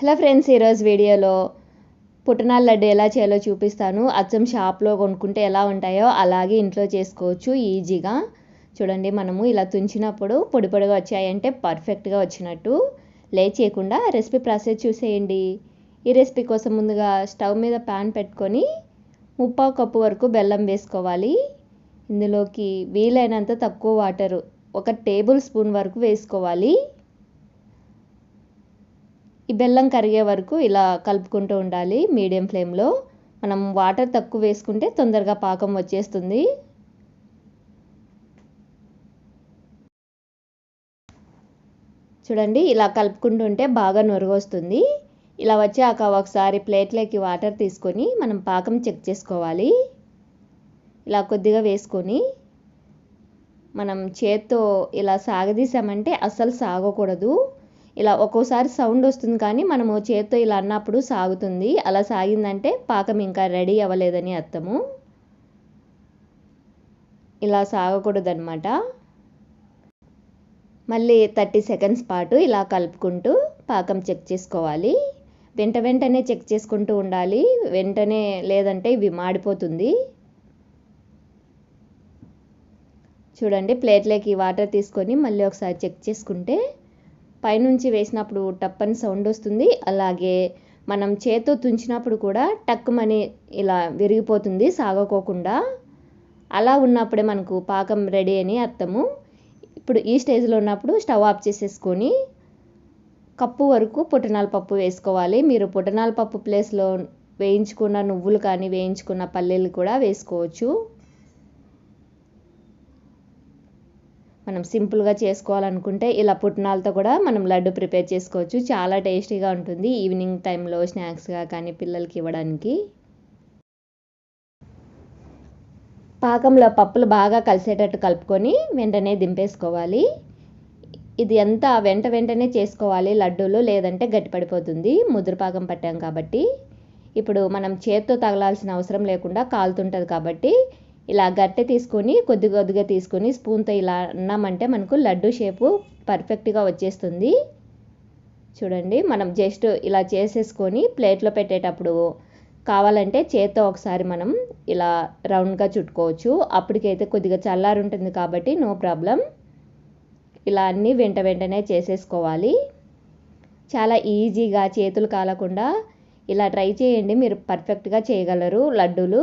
Hello friends ఈరోజు వీడియోలో పుట్టినాల లడ్డు ఎలా చేయాలో చూపిస్తాను. అచ్చం షాప్లో కొనుక్కుంటే ఎలా ఉంటాయో అలాగే ఇంట్లో చేసుకోవచ్చు ఈజీగా. చూడండి మనము ఇలా తుంచినప్పుడు పొడి పొడిగా వచ్చాయంటే పర్ఫెక్ట్గా వచ్చినట్టు. లే చేయకుండా రెసిపీ ప్రాసెస్ చూసేయండి. ఈ రెసిపీ కోసం ముందుగా స్టవ్ మీద ప్యాన్ పెట్టుకొని ముప్పావు కప్పు వరకు బెల్లం వేసుకోవాలి. ఇందులోకి వీలైనంత తక్కువ వాటరు ఒక టేబుల్ స్పూన్ వరకు వేసుకోవాలి. బెల్లం కరిగే వరకు ఇలా కలుపుకుంటూ ఉండాలి మీడియం ఫ్లేమ్లో. మనం వాటర్ తక్కువ వేసుకుంటే తొందరగా పాకం వచ్చేస్తుంది. చూడండి ఇలా కలుపుకుంటూ ఉంటే బాగా నొరుగొస్తుంది ఇలా వచ్చాక ఒకసారి ప్లేట్లోకి వాటర్ తీసుకొని మనం పాకం చెక్ చేసుకోవాలి. ఇలా కొద్దిగా వేసుకొని మనం చేత్తో ఇలా సాగదీసామంటే అస్సలు సాగకూడదు. ఇలా ఒక్కోసారి సౌండ్ వస్తుంది కానీ మనము చేత్తో ఇలా అన్నప్పుడు సాగుతుంది. అలా సాగిందంటే పాకం ఇంకా రెడీ అవ్వలేదని అర్థము. ఇలా సాగకూడదనమాట మళ్ళీ థర్టీ సెకండ్స్ పాటు ఇలా కలుపుకుంటూ పాకం చెక్ చేసుకోవాలి. వెంట వెంటనే చెక్ చేసుకుంటూ ఉండాలి. వెంటనే లేదంటే ఇవి మాడిపోతుంది. చూడండి ప్లేట్లోకి వాటర్ తీసుకొని మళ్ళీ ఒకసారి చెక్ చేసుకుంటే పైనుంచి వేసినప్పుడు టప్పని సౌండ్ వస్తుంది. అలాగే మనం చేత్తో తుంచినప్పుడు కూడా టక్కుమని ఇలా విరిగిపోతుంది సాగకోకుండా. అలా ఉన్నప్పుడే మనకు పాకం రెడీ అని అర్థము. ఇప్పుడు ఈ స్టేజ్లో ఉన్నప్పుడు స్టవ్ ఆఫ్ చేసేసుకొని కప్పు వరకు పుట్టినాల పప్పు వేసుకోవాలి. మీరు పుట్టినాల పప్పు ప్లేస్లో వేయించుకున్న నువ్వులు కానీ వేయించుకున్న పల్లీలు కూడా వేసుకోవచ్చు. మనం సింపుల్గా చేసుకోవాలనుకుంటే ఇలా పుట్నాలతో కూడా మనం లడ్డు ప్రిపేర్ చేసుకోవచ్చు. చాలా టేస్టీగా ఉంటుంది ఈవినింగ్ టైంలో స్నాక్స్గా కానీ పిల్లలకి ఇవ్వడానికి. పాకంలో పప్పులు బాగా కలిసేటట్టు కలుపుకొని వెంటనే దింపేసుకోవాలి. ఇది ఎంత వెంట వెంటనే చేసుకోవాలి లడ్డూలు లేదంటే గట్టిపడిపోతుంది. ముద్ర పాకం పట్టాం కాబట్టి. ఇప్పుడు మనం చేత్తో తగలాల్సిన అవసరం లేకుండా కాలుతుంటుంది కాబట్టి ఇలా గట్టె తీసుకొని కొద్ది కొద్దిగా తీసుకొని స్పూన్తో ఇలా అన్నామంటే మనకు లడ్డు షేపు పర్ఫెక్ట్గా వచ్చేస్తుంది. చూడండి మనం జస్ట్ ఇలా చేసేసుకొని ప్లేట్లో పెట్టేటప్పుడు కావాలంటే చేత్తో ఒకసారి మనం ఇలా రౌండ్గా చుట్టుకోవచ్చు. అప్పటికైతే కొద్దిగా చల్లారి ఉంటుంది కాబట్టి నో ప్రాబ్లం. ఇలా అన్నీ వెంట వెంటనే చేసేసుకోవాలి. చాలా ఈజీగా చేతులు కాలకుండా ఇలా ట్రై చేయండి మీరు పర్ఫెక్ట్గా చేయగలరు లడ్డూలు.